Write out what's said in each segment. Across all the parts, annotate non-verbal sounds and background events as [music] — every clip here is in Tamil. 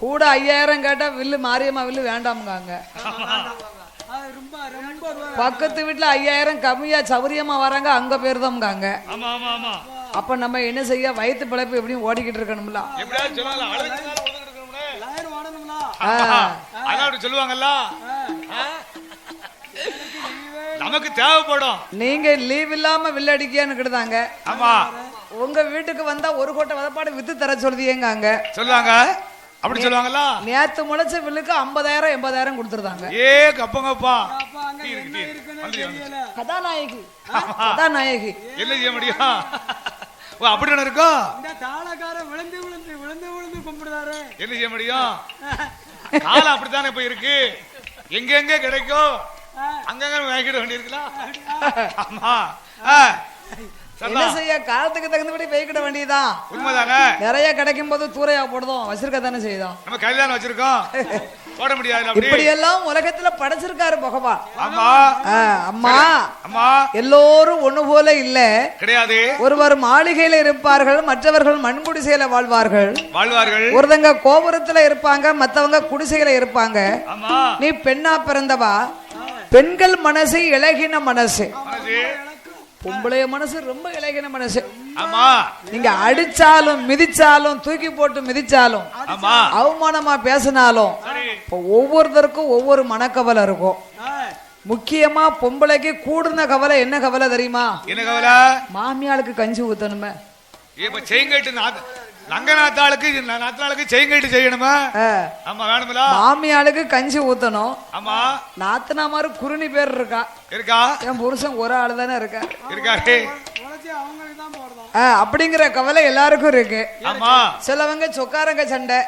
கூட ஐயாயிரம் கேட்டா வில்லு மாரியம்மா வில்லு வேண்டாமுங்காங்க அது ரொம்ப ரொம்ப ரூபா பக்கத்து வீட்டுல ஐயாயிரம் கம்மியா சௌரியமா வராங்க அங்க ஆமா ஆமா அப்ப நம்ம என்ன செய்ய வயிற்று பிழைப்பு எப்படியும் ஓடிக்கிட்டு இருக்கணும்ல. சொல்லுவாங்கல்ல? நமக்கு தேவைப்படும். நீங்க லீவ் இல்லாம வில்லு அடிக்கியான்னு கிடுதாங்க ஆமா உங்க வீட்டுக்கு வந்தா ஒரு கோட்டை வதப்பாடு வித்து தர சொல்லுதீங்க சொல்லுவாங்க? அப்படி சொல்லுவாங்கல்ல நேத்து முளைச்ச வில்லுக்கு ஐம்பதாயிரம் எண்பதாயிரம் கொடுத்துருந்தாங்க. ஏ கப்பங்கப்பா அங்க கதாநாயகி கதாநாயகி. என்ன செய்ய முடியும்? ஓ அப்படி ஒண்ணு இருக்கோ இந்த தாளக்காரன் விழுந்து விழுந்து விழுந்து விழுந்து கும்பிடுறாரு. என்ன செய்ய முடியும்? காலம் அப்படித்தானே இப்ப இருக்கு? எங்க எங்க கிடைக்கும் அங்கங்க வாங்கிட வேண்டியிருக்கலாம் ஆமா என்ன. செய்ய? காலத்துக்கு தகுந்தபடி பெய்கிட வேண்டியதுதான். உண்மைதாங்க. நிறைய கிடைக்கும் போது தூரையா போடுதோம். வச்சிருக்க தானே செய்தோம். நம்ம கல்யாணம் வச்சிருக்கோம். [laughs] போட முடியாது இப்படி எல்லாம் உலகத்துல படைச்சிருக்காரு பகவான். ஆமா. அம்மா. அம்மா. எல்லோரும் ஒண்ணு போல இல்ல. கிடையாது. ஒருவர் மாளிகையில இருப்பார்கள் மற்றவர்கள் மண்குடிசையில வாழ்வார்கள். வாழ்வார்கள். ஒருத்தங்க கோபுரத்துல இருப்பாங்க மத்தவங்க குடிசையில இருப்பாங்க. நீ பெண்ணா பிறந்தவா? பெண்கள் மனசு மனசு. மனசு. பொம்பளைய மனசு ரொம்ப இலகின மனசு. ஆமா. நீங்க அடிச்சாலும் மிதிச்சாலும் தூக்கி போட்டு மிதிச்சாலும் அவமானமா பேசினாலும் ஒவ்வொருத்தருக்கும் ஒவ்வொரு மனக்கவலை இருக்கும். முக்கியமா பொம்பளைக்கு கூடுன கவலை என்ன கவலை தெரியுமா? என்ன கவலை? மாமியாளுக்கு கஞ்சி ஊத்தணுமே. நங்க நாத்தாளுக்கு நாத்தாளுக்கு செங்கட்டு செய்யணுமா ஆமா வேணுமில மாமியாளுக்கு கஞ்சி ஊத்தணும். ஆமா. நாத்தனாமாரு குருணி பேர் இருக்கா? இருக்கா? என் புருஷன் ஒரு ஆளு தானே இருக்கா இருக்காரு அவங்களுக்கு தான் போடுறோம். அப்படிங்கிற கவலை எல்லாருக்கும் இருக்கு. ஆமா. சிலவங்க சொக்காரங்க சண்டை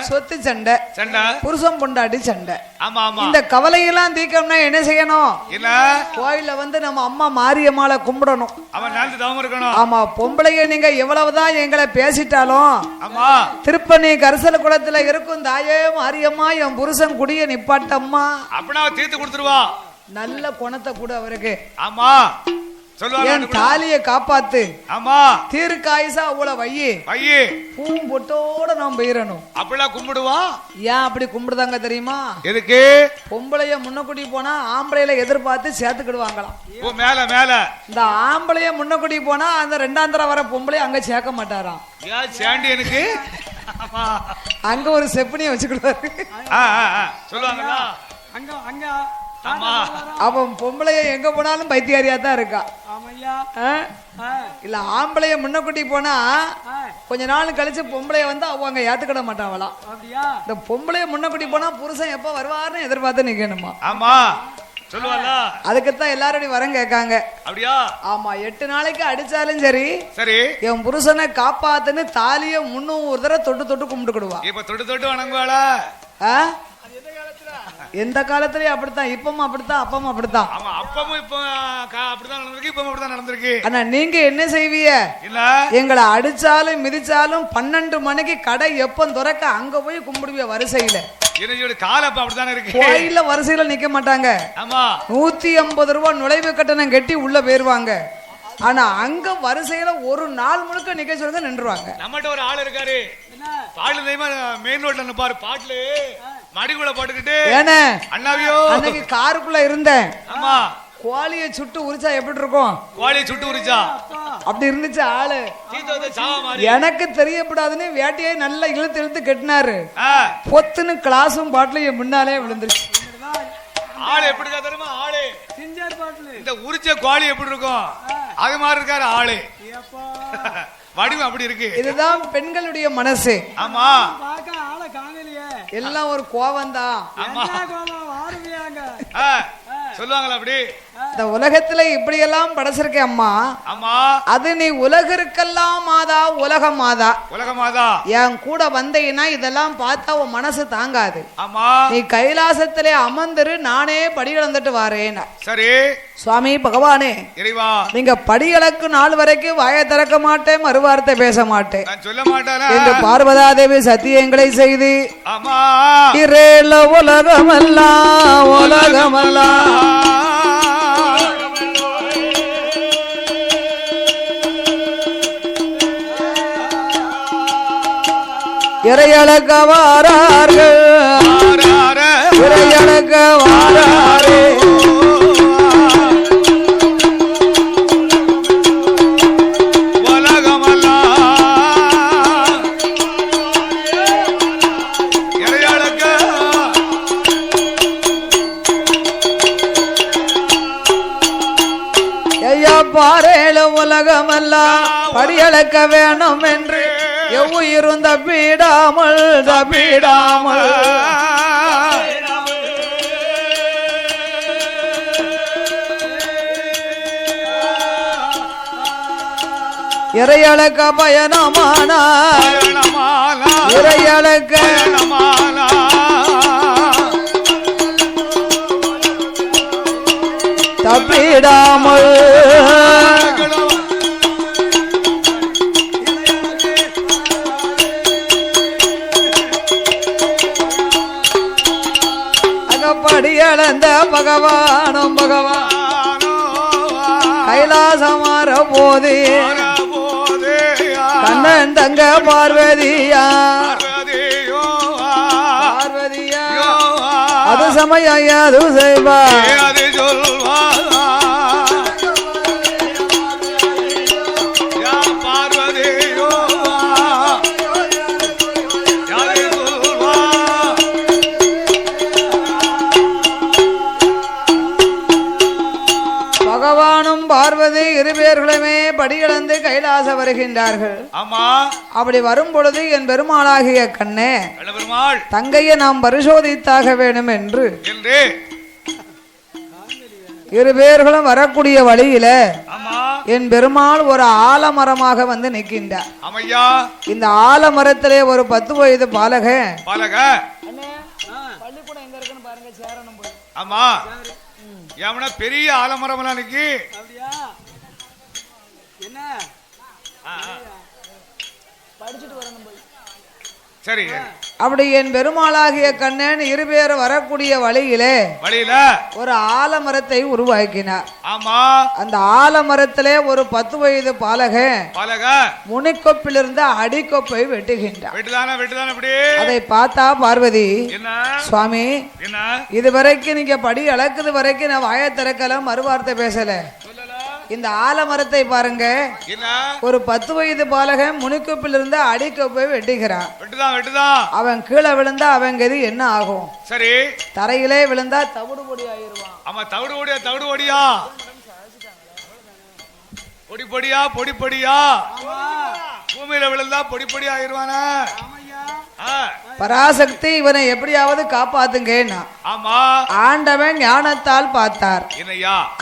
சொத்து சண்டை சண்டை. புருஷன் பொண்டாட்டி சண்டை. இந்த கவலையெல்லாம் தீர்க்கணும்னா என்ன செய்யணும்? கோயில்ல வந்து நம்ம அம்மா மாரியம்மாளை கும்பிடணும். ஆமா பொம்பளைங்க நீங்க எவ்வளவுதான் எங்களை பேசிட்டாலும் ஆமா. திருப்பணி கரிசல் குளத்துல இருக்கும் தாயே மாரியம்மா என் புருஷன் குடிய நிப்பாட்டம்மா. அப்படின்னா தீர்த்து கொடுத்துருவா. நல்ல குணத்தை கூட அவருக்கு. ஆமா. என் தாலிய காப்பாத்து. ஆமா. தீர்க்காயுசா அவ்வளவு வையி. ஐயே பூவும் பொட்டோட நாம் போயிடணும் அப்படிலாம் கும்பிடுவான் ஏன் அப்படி கும்பிடுதாங்க தெரியுமா? எதுக்கு? பொம்பளைய முன்னக்குடி போனா ஆம்பளையில எதிர்பார்த்து சேர்த்துக்கிடுவாங்களாம். ஓ மேல மேல. இந்த ஆம்பளைய முன்னக்குடி போனா அந்த ரெண்டாந்தர வர பொம்பளைய அங்க சேர்க்க மாட்டாராம். ஏன் சாண்டி எனக்கு? அங்க ஒரு செப்பனிய வச்சுக்கிடுவாரு. சொல்லுவாங்கல்ல அங்க அங்க அவன் பொம்பளைய எங்க போனாலும் பைத்தியாரியா தான் இருக்கா இல்ல ஆம்பளைய முன்னக்குட்டி போனா ஆ, கொஞ்ச நாள் கழிச்சு பொம்பளைய வந்து அவங்க ஏத்துக்கிட மாட்டாங்களாம் இந்த பொம்பளைய முன்னக்குட்டி போனா புருஷன் எப்ப வருவாருன்னு எதிர்பார்த்து நிக்கணுமா. ஆமா. அதுக்குத்தான் எல்லாரும் வரம் கேட்காங்க. அப்படியா? ஆமா எட்டு நாளைக்கு அடிச்சாலும் சரி சரி. என் புருஷனை காப்பாத்துன்னு தாலிய முன்னூறு தடவை தொட்டு தொட்டு கும்பிட்டுக்கிடுவா. இப்ப தொட்டு தொட்டு வணங்குவாளா? ஆ? எந்த காலத்துலயும் அப்படித்தான் இப்பவும் அப்படித்தான் அப்பவும் அப்படித்தான். ஆமா அப்பமும் இப்ப அப்படிதான் நடந்திருக்கு இப்பவும் அப்படிதான் நடந்திருக்கு. ஆனா நீங்க என்ன செய்வீங்க? இல்ல. எங்களை அடிச்சாலும் மிதிச்சாலும் பன்னெண்டு மணிக்கு கடை எப்ப திறக்க அங்க போய் கும்பிடுவிய வரிசையில. என்னோட காலம் அப்ப அப்படித்தானே இருக்கு? கோயில்ல வரிசையில நிக்க மாட்டாங்க. ஆமா. நூத்தி ஐம்பது ரூபாய் நுழைவு கட்டணம் கட்டி உள்ள போயிருவாங்க. ஆனா அங்க வரிசையில ஒரு நாள் முழுக்க நிக்க சொல்லுங்க நின்றுவாங்க. நம்மகிட்ட ஒரு ஆள் இருக்காரு. என்ன? பாட்டு தெய்வமா மெயின் ரோட்ல நிப்பாரு. பாட்டுல மடிக்குள்ள போட்டுக்கிட்டு ஏனே? அண்ணாவியோ. அன்னைக்கு காருக்குள்ள இருந்தேன். ஆமா. கோழியை சுட்டு உரிச்சா எப்படி இருக்கும்? கோழியை சுட்டு உரிச்சா? அப்படி இருந்துச்சு ஆளு. எனக்கு தெரியப்படாதுன்னு வேட்டையை நல்லா இழுத்து இழுத்து கட்டினாரு. பொத்துன்னு கிளாஸும் பாட்டிலையும் முன்னாலே விழுந்துருச்சு. ஆளு எப்படி தெரியுமா? ஆளு. இந்த உரிச்ச கோழி எப்படி இருக்கும்? அது மாதிரி இருக்காரு ஆளு. ஏப்பா. [laughs] வடிவம் அப்படி இருக்கு. இதுதான் பெண்களுடைய மனசு. ஆமா. ஆளை காணலையே. எல்லாம் ஒரு வாருமையாங்க ஆ, சொல்லுவாங்களா அப்படி? இந்த உலகத்துல இப்படியெல்லாம் படைச்சிருக்கேன் அம்மா. ஆமா அது நீ உலகிற்கெல்லாம் மாதா உலக மாதா. உலகமாதா என் கூட வந்தீங்கன்னா இதெல்லாம் பார்த்தா உன் மனசு தாங்காது. ஆமா நீ கைலாசத்திலே அமர்ந்துரு நானே படி இழந்துட்டு வாரேன். சரி. சுவாமி பகவானே இறைவா. நீங்க படிகளுக்கு நாள் வரைக்கும் வாயை திறக்க மாட்டேன் மறுவார்த்தை பேச மாட்டேன். சொல்ல மாட்டானா? என்று பார்வதாதேவி சத்தியங்களை செய்து ஆமா இரேல உலகமெல்லாம் உலகமெல்லாம். இறையளக்க வாரார்கள் இறையளக்க வாராரே தப்பிடாமல் இறையழக்க இறையளக்க இறையழக்க. தப்பிடாமல். அகப்படியளந்த பகவானும் பகவான் கைலாசமாற போது. கண்ணன் தங்க பார்வதியா? பார்வதியா அது சமயம் அது செய்வா இருபேர்களுமே படியிழந்து கைலாச வருகின்றார்கள். ஆமா. அப்படி வரும் பொழுது என் பெருமாளாகிய கண்ணே பெருமாள் தங்கையை நாம் பரிசோதித்தாக வேண்டும் என்று. என்று இரு பேர்களும் வரக்கூடிய வழியில ஆமா. என் பெருமாள் ஒரு ஆலமரமாக வந்து நிற்கின்றார். இந்த ஆலமரத்திலே ஒரு பத்து வயது பாலகன் பாலக. பள்ளிக்கூடம் எங்க இருக்குன்னு பாருங்க சேரணம் போய். ஆமா. எவனா பெரிய அப்படியா? என்ன? படிச்சுட்டு வரணும் போய். சரி. அப்படி என் பெருமாளாகிய கண்ணன் இருபேர் வரக்கூடிய வழியிலே வழியில ஒரு ஆலமரத்தை உருவாக்கினார். ஆமா. அந்த ஆலமரத்திலே ஒரு பத்து வயது பாலகன் பாலக. முனிக்கொப்பிலிருந்து அடிக்கொப்பை வெட்டுகின்றார். வெட்டுதானே வெட்டுதானே இப்படி? Ah. அதை பார்த்தா பார்வதி என்ன? சுவாமி என்ன? இது வரைக்கும் நீங்க படி அளக்குது வரைக்கும் நான் வாயை திறக்கல மறுவார்த்தை பேசல. இந்த ஆலமரத்தை பாருங்க. ஒரு பத்து வயது பாலகன் முனிக்கொப்பிலிருந்து அடிக்கொப்பை வெட்டுகிறான். வெட்டுதான் வெட்டுதான். அவன் கீழே விழுந்தா அவன் கதி என்ன ஆகும்? சரி. தரையிலே விழுந்தா தவிடு பொடி ஆயிருவான் ஆமா தவிடு ஓடியா தவிடு ஓடியா பொடி பொடியா பொடி பொடியா? பூமியில விழுந்தா பொடி பொடி ஆயிருவானா பராசக்தி இவனை எப்படியாவது காப்பாத்துங்கன்னா. ஆண்டவன் ஞானத்தால் பார்த்தார்.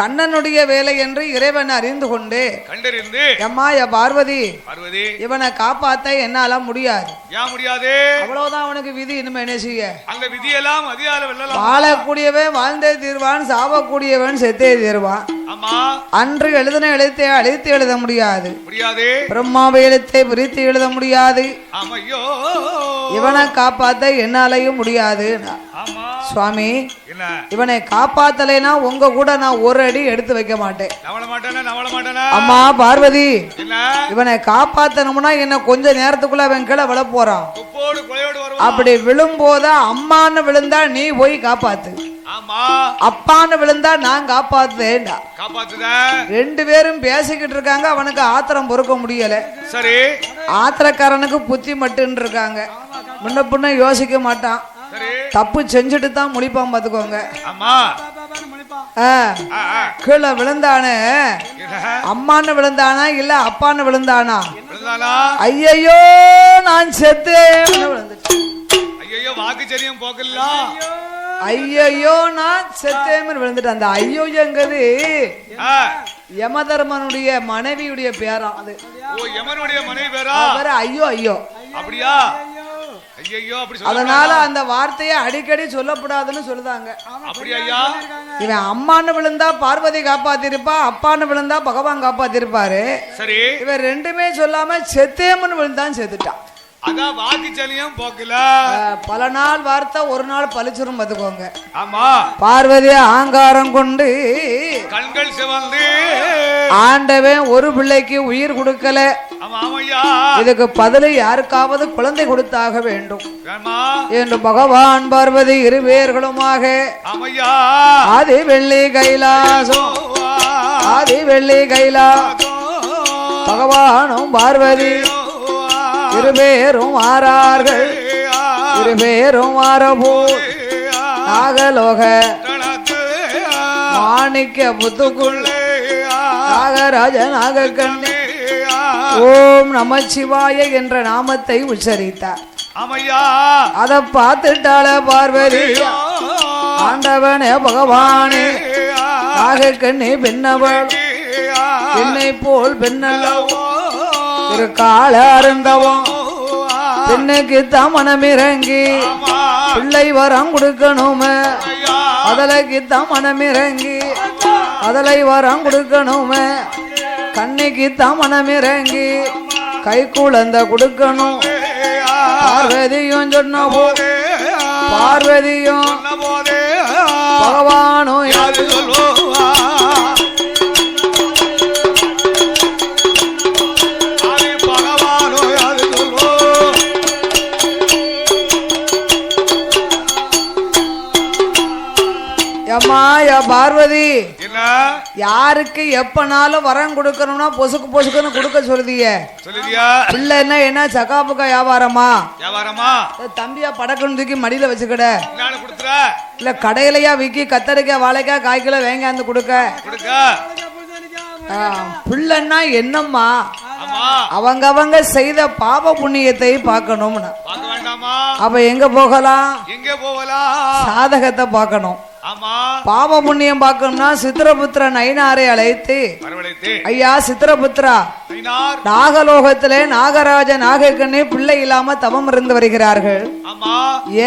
கண்ணனுடைய வேலை என்று இறைவன் அறிந்து கொண்டு கண்டறிந்து எம்மா பார்வதி பார்வதி இவனை காப்பாத்த என்னால முடியாது. ஏன் முடியாது? அவ்வளவுதான் அவனுக்கு விதி இனிமே என்ன செய்ய? அந்த விதியெல்லாம் வாழக்கூடியவன் வாழ்ந்தே தீர்வான் சாவக்கூடியவன் செத்தே தீர்வான். அன்று எழுதின எழுத்தை அழித்து எழுத முடியாது. முடியாது. பிரம்மாவை எழுத்தை பிரித்து எழுத முடியாது. இவனை காப்பாத்த என்னாலையும் முடியாது. சுவாமி இவனை காப்பாத்தலைனா உங்க கூட நான் ஒரு அடி எடுத்து வைக்க மாட்டேன். அம்மா பார்வதி இவனை காப்பாத்தணும்னா என்ன கொஞ்ச நேரத்துக்குள்ள அவன் கீழே விழ போறான் அப்படி விழும்போது அம்மான்னு விழுந்தா நீ போய் காப்பாத்து. அப்பான்னு விழுந்தா நான் காப்பாத்துதேன்டா காப்பாத்துத? ரெண்டு பேரும் பேசிக்கிட்டு இருக்காங்க அவனுக்கு ஆத்திரம் பொறுக்க முடியல. சரி. ஆத்திரக்காரனுக்கு புத்தி மட்டுன்னு இருக்காங்க. முன்ன பின்ன யோசிக்க மாட்டான். தப்பு செஞ்சுட்டு தான் முடிப்பான் முழிப்பான் ஆ. கீழே விழுந்தானே? அம்மான்னு விழுந்தானா இல்ல அப்பான்னு விழுந்தானா? ஐயையோ நான் விழுந்துட்டேன். ஐயோ வாக்கு சரியும் ஐயையோ நான் செத்தேன்னு விழுந்துட்டேன். அந்த ஐயோங்கிறது. யமதர்மனுடைய மனைவியுடைய பேராம் அது. யமனுடைய மனைவி பேரா? அவர் ஐயோ ஐயோ. அப்படியா? அதனால அந்த வார்த்தையை அடிக்கடி சொல்லக்கூடாதுன்னு சொல்லுதாங்க. அப்படி ஐயா? இவன் அம்மான்னு விழுந்தா பார்வதி காப்பாத்திருப்பா அப்பான்னு விழுந்தா பகவான் காப்பாத்திருப்பாரு. சரி. இவன் ரெண்டுமே சொல்லாம செத்தேமன்னு விழுந்தான் செத்துட்டான். அதான் போக்கல. பல நாள் வார்த்தை ஒரு நாள் பழிச்சிரும் பார்த்துக்கோங்க. ஆமா. பார்வதி ஆங்காரம் கொண்டு கண்கள் சிவந்து. ஆண்டவன் ஒரு பிள்ளைக்கு உயிர் கொடுக்கல. இதுக்கு பதில் யாருக்காவது குழந்தை கொடுத்தாக வேண்டும். என்று பகவான் பார்வதி இருவேர்களுமாக. ஆமையா. ஆதி வெள்ளி கைலாசம். ஆதி வெள்ளி கைலா பகவானும் பார்வதி இருபேரும் மாறார்கள் இருபேரும் மாறபோ நாகலோக மாணிக்க புத்துக்குள் நாகராஜ நாகக்கண்ணி. ஓம் நமச்சிவாய என்ற நாமத்தை உச்சரித்தார். அத பார்த்துட்டாள பார்வதி. ஆண்டவனே பகவானே. நாகக்கண்ணி பெண்ணவள். என்னை போல் பெண்ணல்லவோ. திரு கால அருந்தவம். பெண்ணுக்கு தமனம் இறங்கி பிள்ளை வரம் கொடுக்கணுமே. அதலைக்கு தமனம் இறங்கி அதலை வரம் கொடுக்கணுமே. கண்ணிக்கு தமனம் இறங்கி கை குழந்த கொடுக்கணும். பார்வதியும் சொன்ன போது பார்வதியும் பகவானும் யாருக்கு எப்பனாலும் வரம் கொடுக்கணும்னா பொசுக்கு பொசுக்குன்னு கொடுக்க சொல்லுதிய. பிள்ளைன்னா என்ன சகாப்புக்கா வியாபாரமா? வியாபாரமா? தம்பியா படக்குன்னு தூக்கி மடியில வச்சுக்கிட. இல்ல கடையிலயா விக்கி கத்தரிக்காய் வாழைக்காய் காய் கிலோ வேங்காந்து கொடுக்க. பிள்ளைன்னா என்னம்மா? அவங்க அவங்க செய்த பாப புண்ணியத்தை பார்க்கணும்னு. அப்ப எங்க போகலாம்? எங்க போகலாம்? சாதகத்தை பார்க்கணும். பாப புண்ணியம் பார்க்கணும்னா சித்திரபுத்திரன் ஐநாரை அழைத்து ஐயா சித்திரபுத்திரா நாகலோகத்திலே நாகராஜ நாகக்கண்ணே பிள்ளை இல்லாம தவம் இருந்து வருகிறார்கள்.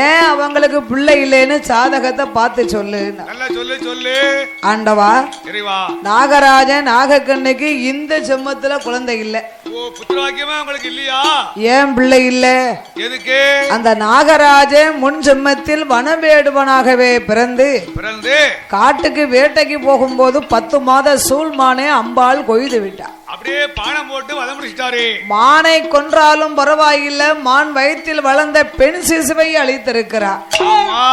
ஏன் அவங்களுக்கு பிள்ளை இல்லைன்னு சாதகத்தை பார்த்து சொல்லு. சொல்லு சொல்லு. ஆண்டவா நாகராஜன் நாகக்கண்ணுக்கு இந்த செம்மத்துல குழந்தை இல்ல. ஏன் பிள்ளை இல்ல? எதுக்கு? அந்த நாகராஜன் முன் செம்மத்தில் வனவேடுவனாகவே பிறந்து பிறந்து. காட்டுக்கு வேட்டைக்கு போகும்போது பத்து மாத சூழ்மானே அம்பாள் கொய்து விட்டார் அப்படியே பானம் போட்டு வதம் முடிச்சிட்டாரு மானை கொன்றாலும் பரவாயில்லை மான் வயிற்றில் வளர்ந்த பெண் சிசுவை அழித்திருக்கிறார். ஆமா.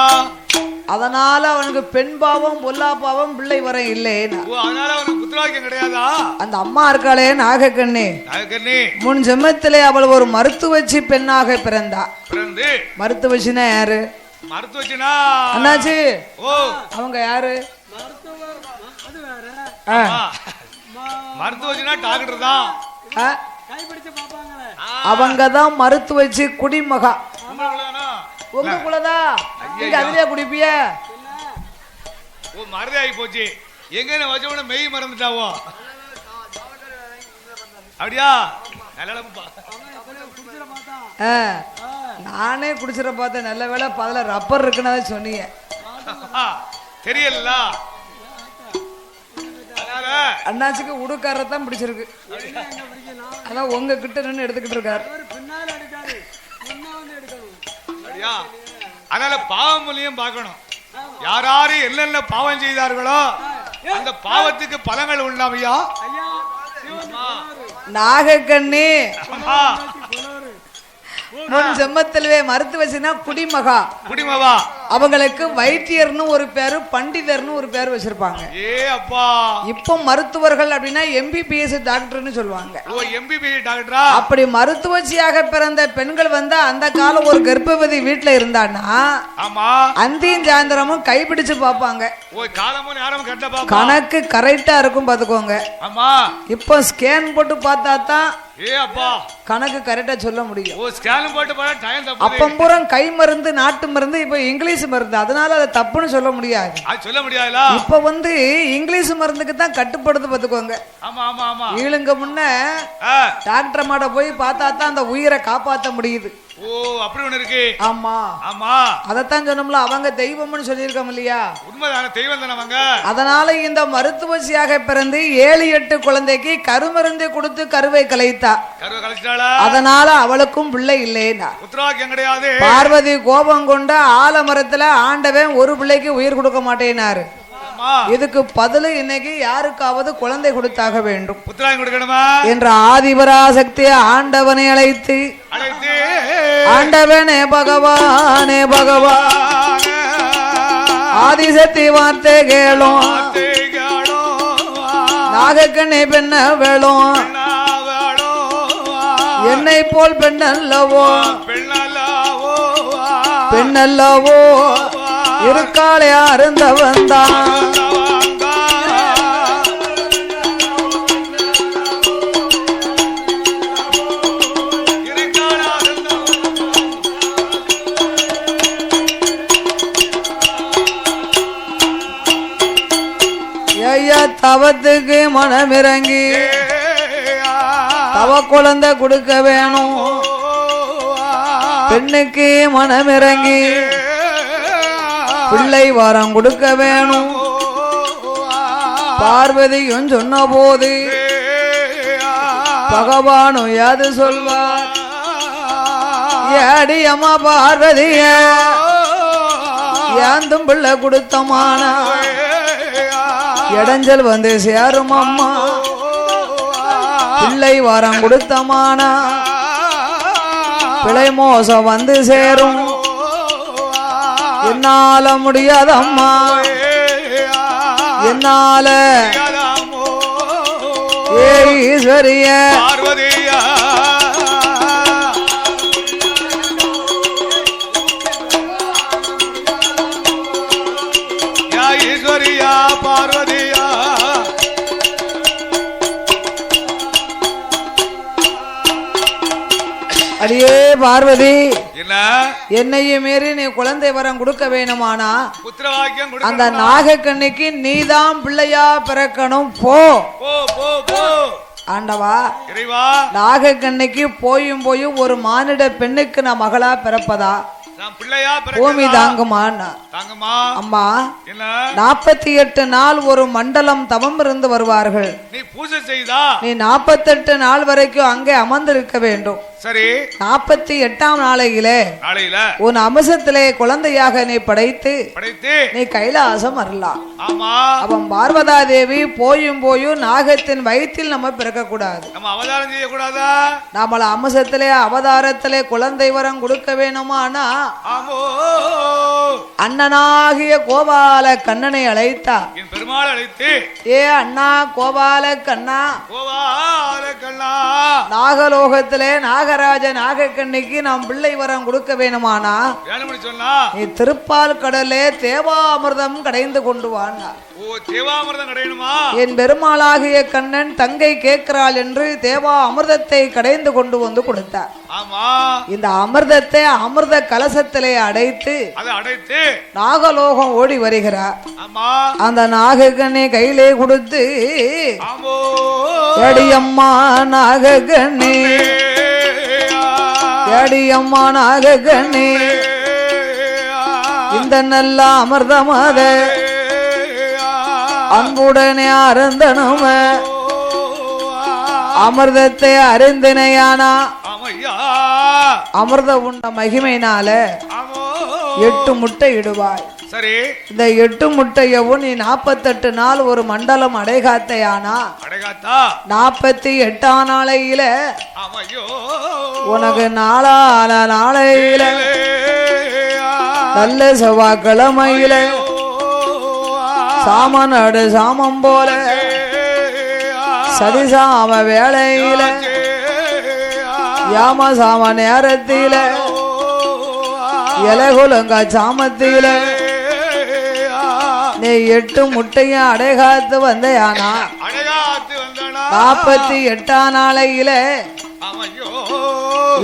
அதனால அவனுக்கு பெண் பாவம் பொல்லா பாவம் பிள்ளை வர இல்லைன்னா அதனால அவனுக்கு புத்திரவாக்கியம் கிடையாதா? அந்த அம்மா இருக்காளே நாகக்கண்ணி. நாகக்கண்ணி. முன் ஜென்மத்திலே அவள் ஒரு மருத்துவச்சி பெண்ணாக பிறந்தா பிறந்து. மருத்துவச்சினா யாரு? மருத்துவச்சுனா? அண்ணாச்சி. ஓ. அவங்க யாரு? மருத்துவச்சுனா டாக்டர் தான் அவங்க தான் மருத்துவச்சி குடிமகா. தானா? உங்களுக்குள்ளதா? நீங்க அதுலயே குடிப்பிய? ஓ மருதி ஆகி போச்சு. எங்க வச்சவன மெய் மறந்துட்டாவோ? அப்படியா? நானே குடிச்சிட பார்த்தேன். நல்ல வேளை பதில ரப்பர் இருக்குன்னு சொன்னீங்க. தெரியல. அண்ணாச்சிக்கு உடுக்காரத்தான் பிடிச்சிருக்கு. அதான் உங்க கிட்ட நின்று எடுத்துக்கிட்டு இருக்காரு. அதனால பாவம் மூலியம் பார்க்கணும். யார் யாரு என்னென்ன பாவம் செய்தார்களோ அந்த பாவத்துக்கு பலங்கள் உண்டாமையா நாகக்கண்ணி. முன் ஜென்மத்திலே மருத்துவச்சினா குடிமகா. குடிமவா அவங்களுக்கு வைத்தியர்னு ஒரு பேரு பண்டிதர்னு ஒரு பேர் வச்சிருப்பாங்க. ஏ அப்பா. இப்போ மருத்துவர்கள் அப்படின்னா எம்பிபிஎஸ் டாக்டர்னு சொல்லுவாங்க. ஓ எம்பிபி டாக்டரா? அப்படி மருத்துவச்சியாக பிறந்த பெண்கள் வந்து அந்த காலம் ஒரு கர்ப்பவதி வீட்டுல இருந்தான்னா ஆமா. அந்தியும் சாயந்தரமும் கைப்பிடிச்சு பார்ப்பாங்க. ஓ காலமும் நேரமும் கட்ட பாப்பா கணக்கு கரெக்டா இருக்கும் பாத்துக்கோங்க ஆமா. இப்போ ஸ்கேன் போட்டு பார்த்தா தான் கணக்கு கரெக்டா சொல்ல முடியும். ஓ ஸ்கேன் போட்டு போனா டைம் தப்பு அப்பம் பூரா கை மருந்து நாட்டு மருந்து இப்போ இங்கிலீஷ் மருந்து அதனால அதை தப்புன்னு சொல்ல முடியாது. சொல்ல முடியாதுல? இப்ப வந்து இங்கிலீஷ் மருந்துக்கு தான் கட்டுப்படுத்து பாத்துக்கோங்க ஆமா ஆமா ஆமா. இவளுங்க முன்ன டாக்டர் மாட போய் பார்த்தா தான் அந்த உயிரை காப்பாத்த முடியுது. ஓ அப்படி ஒண்ணு இருக்கு. ஆமா. ஆமா. அதத்தான் சொன்னோம்ல அவங்க தெய்வம்னு சொல்லியிருக்கோம் இல்லையா? உண்மைதான தெய்வம் தானே அவங்க? அதனால இந்த மருத்துவச்சியாக பிறந்து ஏழு எட்டு குழந்தைக்கு கருமருந்து கொடுத்து கருவை கலைத்தா. கருவை கழிச்சிட்டாளா அதனால அவளுக்கும் பிள்ளை இல்லைன்னா உத்தரவாக்கியம் கிடையாது. பார்வதி கோபம் கொண்ட ஆலமரத்துல ஆண்டவன் ஒரு பிள்ளைக்கு உயிர் கொடுக்க மாட்டேனாரு. இதுக்கு பதில் இன்னைக்கு யாருக்காவது குழந்தை கொடுத்தாக வேண்டும். என்ற ஆதிபராசக்தி ஆண்டவனை அழைத்து அழைத்து ஆண்டவனே பகவானே பகவான். ஆதிசக்தி வார்த்தை கேளும். நாகக்கண்ணை பெண்ண வேளும் என்னை போல் பெண்ணல்லவோ. பெண்ணல்லவோ, பெண்ணல்லவோ இருக்காளே அருந்தவன். தான் தவத்துக்கு மனமிறங்கி தவ குழந்தை கொடுக்க வேணும். பெண்ணுக்கு மனமிறங்கி பிள்ளை வரம் கொடுக்க வேணும். பார்வதியும் சொன்ன போது பகவானும் யாது சொல்வார்? ஏடி அம்மா பார்வதிய ஏந்தும் பிள்ளை கொடுத்தமானா இடைஞ்சல் வந்து சேரும் அம்மா. பிள்ளை வரம் கொடுத்தமானா. பிழை மோசம் வந்து சேரும். என்னால முடியாதம்மா. என்னால ஏ ஈஸ்வரிய. பார்வதியா பார்வதி. என்ன? என்னையும் மீறி நீ குழந்தை வரம் கொடுக்க வேணுமானா? அந்த நாகக்கண்ணிக்கு நீதான் பிள்ளையா பிறக்கணும். போ. ஆண்டவா நாகக்கண்ணிக்கு போயும் போயும் ஒரு மானிட பெண்ணுக்கு நான் மகளா பிறப்பதா? பூமி தாங்கம்மா அம்மா நாற்பத்தி எட்டு நாள் ஒரு மண்டலம் தவம் இருந்து வருவார்கள். பூஜை செய்தா? நீ நாற்பத்தெட்டு நாள் வரைக்கும் அங்கே அமர்ந்திருக்க வேண்டும். சரி. நாற்பத்தி எட்டாம் நாளையிலே நாளையில? உன் அம்சத்திலே குழந்தையாக நீ படைத்து படைத்து நீ கைலாசம் வரலாம். ஆமா. அவன் பார்வதா தேவி போயும் போயும் நாகத்தின் வயிற்றில் நம்ம பிறக்க கூடாது நம்ம அவதாரம் செய்யக்கூடாதா? நம்மள அம்சத்திலே அவதாரத்திலே குழந்தை வரம் கொடுக்க வேணுமானா? அண்ணனாகிய கோபால கண்ணனை அழைத்தா. பெருமாள் அழைத்து ஏ அண்ணா கோபால கண்ணா. கண்ணா நாகலோகத்திலே நாகராஜ நாகக்கண்ணிக்கு நாம் பிள்ளை வரம் கொடுக்க வேணுமானா? நீ திருப்பால் கடலே தேவாமிர்தம் கடைந்து கொண்டு வான்னா ஓ தேவாமிர்தம் கிடையணுமா? என் பெருமாளாகிய கண்ணன் தங்கை கேட்கிறாள் என்று தேவா அமிர்தத்தை கடைந்து கொண்டு வந்து கொடுத்தார். ஆமா. இந்த அமிர்தத்தை அமிர்த கலசத்திலே அடைத்து அதை அடைத்து நாகலோகம் ஓடி வருகிறார். ஆமா. அந்த நாகக்கண்ணை கையிலே கொடுத்து ஆமோ. எடியம்மா நாகக்கண்ணி எடியம்மா நாகக்கண்ணி இந்த நல்ல அமிர்தமாத அன்புடனே அருந்தனுமே. அமிர்தத்தை அறிந்தினையானா ஆமையா. அமிர்த உண்ட மகிமையினால எட்டு முட்டை இடுவாய் சரி. இந்த எட்டு முட்டையவும் நீ நாற்பத்தெட்டு நாள் ஒரு மண்டலம் அடைகாத்தையானா? அடைகாத்தா? நாற்பத்தி எட்டாம் நாளையில உனக்கு நாளான நாளையில நல்ல செவ்வாய்க்கிழமையில சாமநாடு சாமம் போல. சதிசாம வேளையில யாம சாம நேரத்தில இலகுலங்க சாமத்தில. நீ எட்டு முட்டையும் அடைகாத்து வந்தையானா? நாற்பத்தி எட்டாம் நாளையில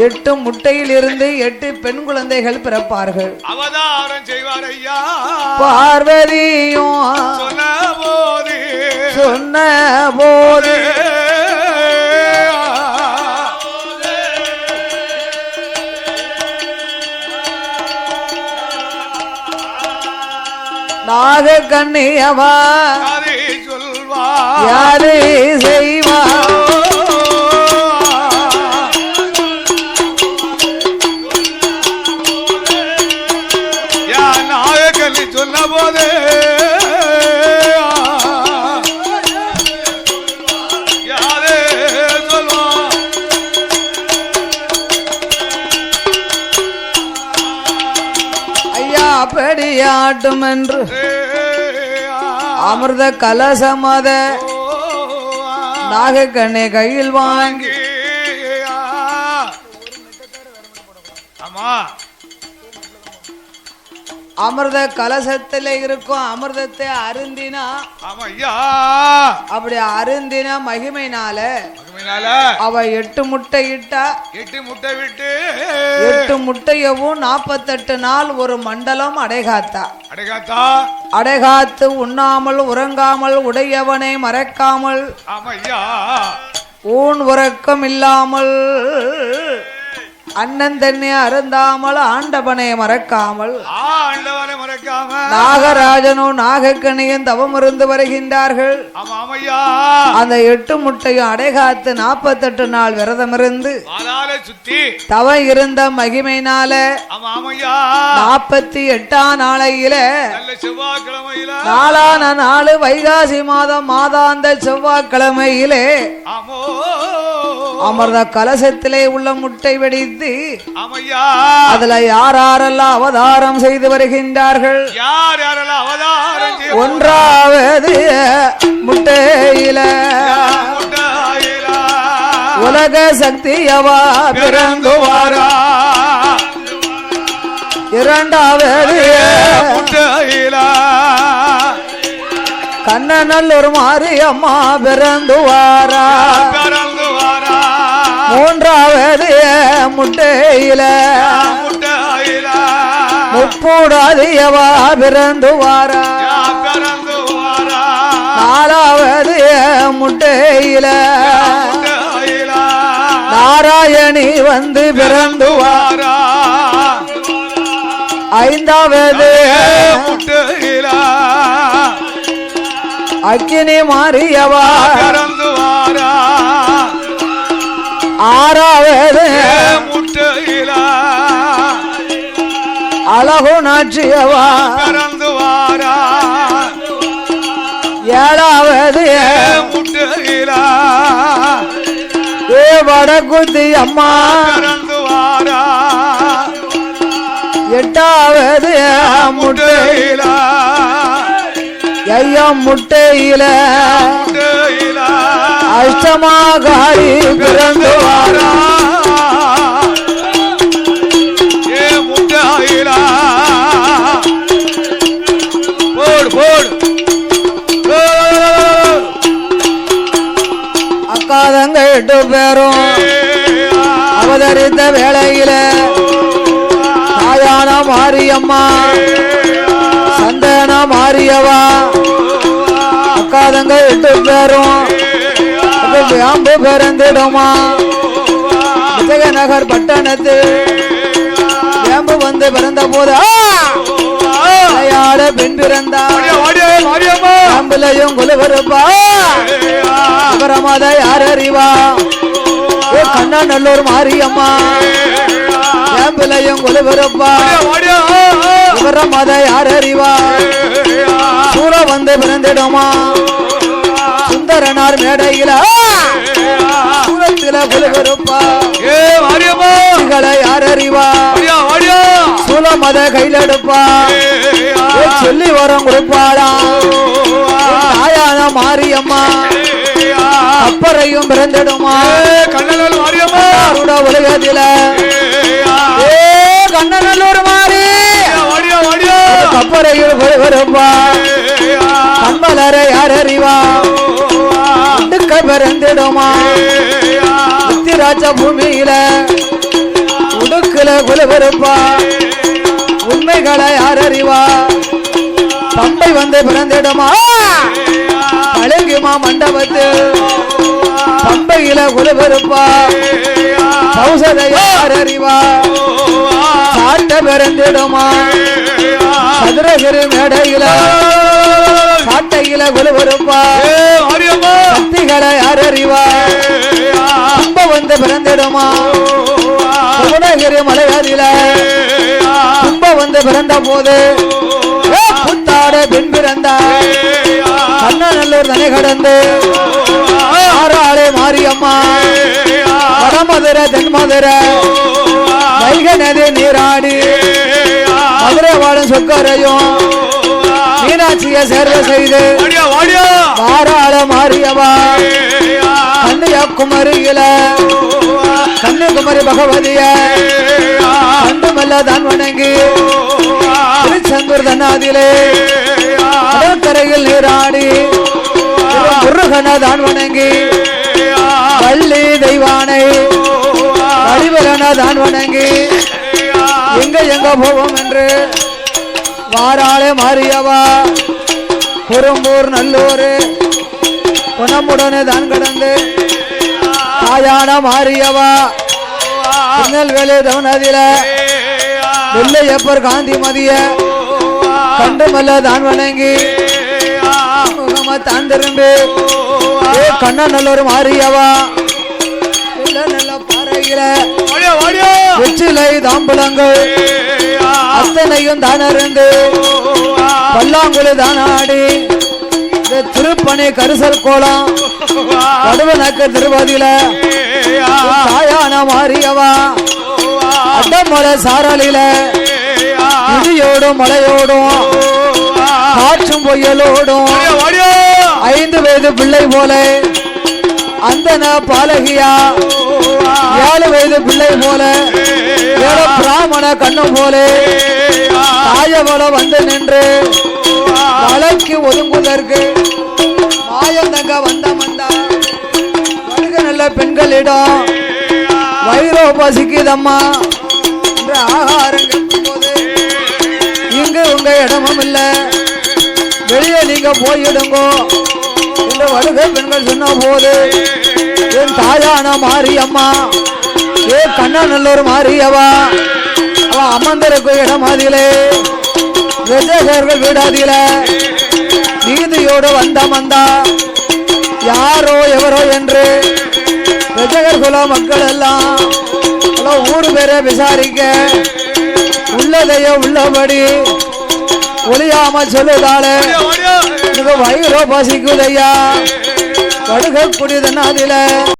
எட்டு முட்டையில் இருந்து எட்டு பெண் குழந்தைகள் பிறப்பார்கள். அவதாரம் செய்வார் ஐயா. பார்வதியும் சொன்ன போது நாக கண்ணியவா யாரு செய்வா? அப்படியாட்டும் என்று அமிர்த கலசமத நாக கண்ணை கையில் வாங்கி. அமிர்த கலசத்துல இருக்கும் அமிர்தத்தை அருந்தினா அப்படி அருந்தின மகிமைனால மகிமையினால அவ எட்டு முட்டை இட்டா. எட்டு முட்டை விட்டு? எட்டு முட்டையவும் நாற்பத்தெட்டு நாள் ஒரு மண்டலம் அடைகாத்தா. அடைகாத்தா? அடைகாத்து உண்ணாமல் உறங்காமல் உடையவனை மறக்காமல் ஊன் உறக்கம் இல்லாமல் அண்ணன் தண்ணி அருந்தாமல் ஆண்டவனை மறக்காமல் ஆண்டவனை மறக்காம. நாகராஜனும் நாகக்கணியும் தவம் இருந்து வருகின்றார்கள். அந்த எட்டு முட்டையும் அடைகாத்து நாற்பத்தெட்டு நாள் விரதம் இருந்து தவம் இருந்த மகிமைனால ஆமையா. நாற்பத்தி எட்டாம் நாளையில நாளான நாலு வைகாசி மாதம் மாதாந்த செவ்வாய்க்கிழமையிலே ஆமோ. அமர்ந்த கலசத்திலே உள்ள முட்டை வெடித்து ஆமையா. அதுல யார் யாரெல்லாம் அவதாரம் செய்து வருகின்றார்கள்? யார் யாரெல்லாம் அவதாரம் ஒன்றாவது முட்டையில. உலக சக்தியவா பிறந்துவாரா? இரண்டாவது கண்ணநல்லூர் மாரியம்மா பிறந்துவாரா? பிறந்து வாரா மூன்றாவது முட்டையில முப்பூடாதியவா பிறந்துவாரா? பிறந்து வாரா நாலாவது முட்டையில நாராயணி வந்து பிறந்துவார்? வாரா ஐந்தாவது முட்டையிலா. அக்கினி மாரியவா பிறந்து ஆறாவது. முட்டையிலா அழகு நாச்சியவா. பிறந்து வாரா ஏழாவது. முட்டையிலா ஏ வடகுத்தி அம்மா பிறந்து வாரா எட்டாவது முட்டை முட்டையிலா ஐயம் முட்டையில. முட்டையிலா. அஷ்டமாகாரி பிறந்து வாரா ஏ முட்டையிலா போடு போடு. அக்காதங்க எட்டு பேரும் அவதரித்த வேளையில தாயான மாரியம்மா சந்தன மாரியவா? அக்காதங்க எட்டு பேரும் வேம்பு பிறந்திடுமா விஜயநகர் பட்டணத்து வேம்பு வந்து பிறந்த போது விளையாட பெண் பிறந்தா வேம்புலையும் குலுவருப்பா விவரமாத யார் அறிவா கண்ணா நல்லூர் மாரியம்மா. வேம்பிலையும் குலுவருப்பா விவரமாத யார் அறிவா சூற வந்து பிறந்திடுமா? சுந்தரனார் மேடையில. சூரத்தில குலுவருப்பா களை யார் அறிவா சூலமத கையில் எடுப்பா. சொல்லி வரம் கொடுப்பாளா? தாயான மாரியம்மா. அப்பறையும் பிறந்திடுமா? உலகத்தில. ஏ கண்ணநல்லூர் மாறி. கப்பறையில் வருப்பா பிறந்திடுமா உத்திராட்ச பூமியில உடுக்குல குலவருப்பா உண்மைகளை யார் அறிவா தம்பை வந்து பிறந்திடுமா? பழங்குமா மண்டபத்து? தம்பையில குலவருப்பா கௌசலை யார் அறிவா சாட்ட பிறந்திடுமா? சதுரகிரி மேடையில சாட்டையில குலுவருப்பா சக்திகளை ஆ, தும்ப வந்து பிறந்திடுமா. புவனகிரி மலையாதில தும்ப வந்து பிறந்த போது புத்தாட பெண் பிறந்தா ஏ, ஆ, கண்ணநல்லூர் தனி கடந்து ஆறாளே மாரியம்மா. வடமதுரை தென்மதுரை வைகை நதி நீராடி மதுரை வாழும் சொக்கரையும் மீனாட்சிய சேர்வை செய்து வாராள மாரியவா. ஏ, ஆ, கன்னியாகுமரியில கன்னியாகுமரி பகவதிய கண்டுமல்ல தான் வணங்கி திருச்செந்தூர் தன்னாதிலே கடற்கரையில் நீராடி முருகன தான் வணங்கி வள்ளி தெய்வானை வடிவலன தான் வணங்கி எங்க எங்க போவோம் என்று வாராளே மாறியவா குறும்பூர் நல்லூர் குணமுடனே தான் கடந்து. தாயான மாறியவா திருநெல்வேலி தவநதியில வெள்ளையப்பர் காந்தி மதிய. கண்டுமல்ல தான் வணங்கி. தான் திரும்பி. ஏ கண்ணநல்லூர் மாறியவா இல்ல நல்ல பாறையில. வெற்றிலை ஆ, அத்தனையும் இருந்து பல்லாங்குழி தானாடி திருப்பணி கரிசல் கோலம். கடுவனக்க திருவதியில தாயான மாறியவா அட்டமலை சாரலில. இடியோடும் மலையோடும். காற்றும் பொய்யலோடும். ஐந்து வயது பிள்ளை போல. அந்தன பாலகியா. ஏழு வயது பிள்ளை போல. பிராமண கண்ணு போல தாயவள வந்து நின்று மலைக்கு ஒதுங்குவதற்கு மாயந்தங்க வந்த மந்தா வருக நல்ல பெண்களிடம் வயிறோ பசிக்குதம்மா என்று போது இங்கு உங்க இடமும் இல்ல வெளியே நீங்க போயிடுங்கோ என்று வருகை பெண்கள் சொன்ன போது என் தாயான மாரியம்மா ஏ கண்ணநல்லூர் மாறியவா அவ அமர்ந்திருக்கும் இடம் அதிலே விஜயர்கள் வீடாதில நீதியோடு வந்த மந்தா. யாரோ எவரோ என்று விஜயர் குல மக்கள் எல்லாம் ஊர் பேரை விசாரிக்க உள்ளதைய உள்ளபடி ஒளியாம சொல்லுதாளே வயிறோ பசிக்குதையா? கடுக குடிதனாதில